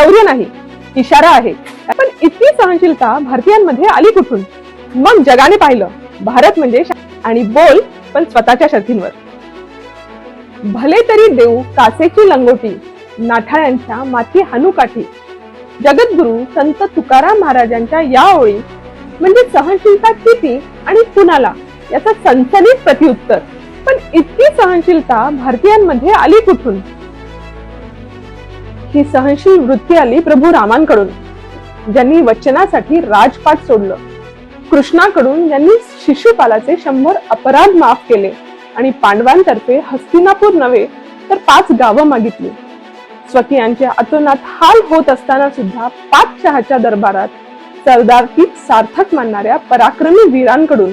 शौर्य नाही इशारा आहे. पण इतकी सहनशीलता भारतीयांमध्ये आली कुठून? मग जगाने पाहिलं भारत म्हणजे आणि बोल पण स्वतःच्या शर्थींवर भले तरी देऊ कासेची लंगोटी नाठाळ्यांच्या माथी हनुकाठी जगद्गुरु संत तुकाराम महाराजांच्या या ओळी म्हणजे सहनशीलता किती आणि कुणाला याचं सनसनीत प्रतिउत्तर. पण इतकी सहनशीलता भारतीयांमध्ये आली कुठून? ही सहनशील वृत्ती आली प्रभू रामांकडून. ज्यांनी वचनासाठी राजपाट सोडलं. कृष्णाकडून ज्यांनी शिशुपालाचे शंभर अपराध माफ केले आणि पांडवांतर्फे हस्तिनापूर नव्हे तर पाच गावं मागितली. स्वकीयांचे अतोनात हाल होत असताना सुद्धा पाच शहाच्या दरबारात सरदारकीत सार्थक मानणाऱ्या पराक्रमी वीरांकडून.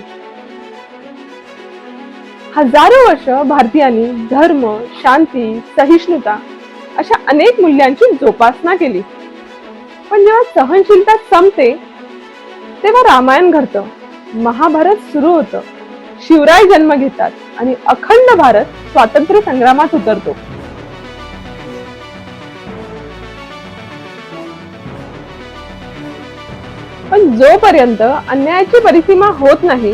हजारो वर्ष भारतीयांनी धर्म शांती सहिष्णुता अशा अनेक मूल्यांची जोपासना केली. पण जेव्हा सहनशीलता संपते तेव्हा रामायण घडतं. महाभारत सुरू होतं. शिवराय जन्म घेतात आणि अखंड भारत स्वातंत्र्य संग्रामात उतरतो. पण जोपर्यंत अन्यायाची परिसीमा होत नाही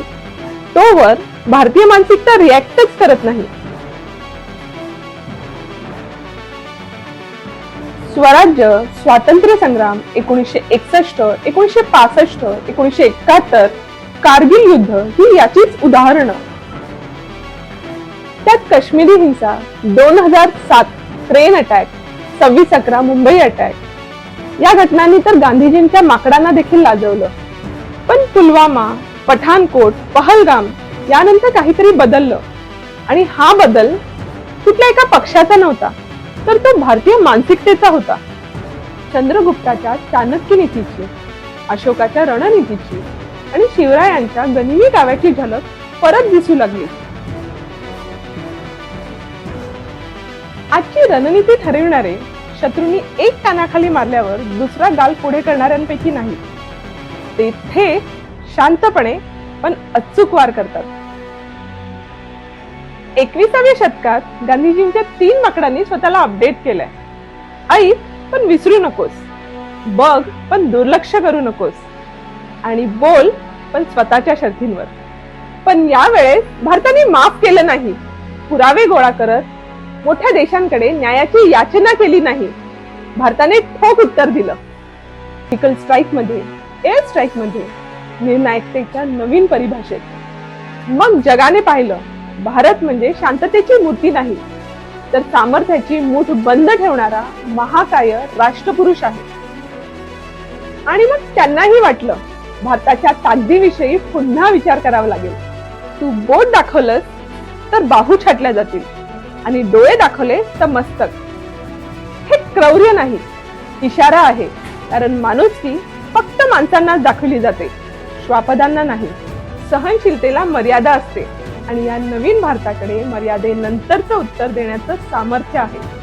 तोवर भारतीय मानसिकता रिॲक्टच करत नाही. स्वराज्य स्वातंत्र्य संग्राम एकोणीसशे एकसष्ट एकोणीसशे पासष्ट एकोणीसशे एकाहत्तर कारगिल युद्ध ही याचीच उदाहरणं. त्यात काश्मीरी हिंसा दोन हजार सात ट्रेन अटॅक सव्वीस अकरा मुंबई अटॅक या घटनांनी तर गांधीजींच्या माकडांना देखील लाजवलं. पण पुलवामा पठाणकोट पहलगाम यानंतर काहीतरी बदललं. आणि हा बदल कुठल्या एका पक्षाचा नव्हता. तर तो भारतीय मानसिकतेचा होता. चंद्रगुप्ताच्या चाणक्य नीतीची अशोकाच्या रणनीतीची आणि शिवरायांच्या गनिमी काव्याची झलक परत दिसू लागली. आजची रणनीती ठरविणारे शत्रूंनी एक कानाखाली मारल्यावर दुसरा गाल पुढे करणाऱ्यांपैकी नाही. ते थेट शांतपणे पण अचूक वार करतात. एकविसाव्या शतकात गांधीजींच्या तीन माकडांनी स्वतःला अपडेट केलंय. ऐक पण विसरू नकोस. बघ पण दुर्लक्ष करू नकोस. आणि बोल पण स्वतःच्या शर्तींवर. पण यावेळेस भारताने माफ केलं नाही. पुरावे गोळा करत मोठ्या देशांकडे न्यायाची याचना केली नाही. भारताने ठोक उत्तर दिलं. फिकल स्ट्राईकमध्ये एअर स्ट्राईकमध्ये निर्णायकतेच्या नवीन परिभाषेत. मग जगाने पाहिलं भारत म्हणजे शांततेची मूर्ती नाही. तर सामर्थ्याची मूठ बंद ठेवणारा महाकाय राष्ट्रपुरुष आहे. आणि मग त्यांनाही वाटलं भारताच्या ताकदीविषयी पुन्हा विचार करावा लागेल. तू बोट दाखवलंस तर बाहू छाटल्या जातील. आणि डोळे दाखवले तर मस्तक. हे क्रौर्य नाही इशारा आहे. कारण माणुसकी फक्त माणसांनाच दाखवली जाते. श्वापदांना नाही सहनशीलतेला मर्यादा असते. आणि या नवीन भारताकडे मर्यादेनंतरचं उत्तर देण्याचं सामर्थ्य आहे.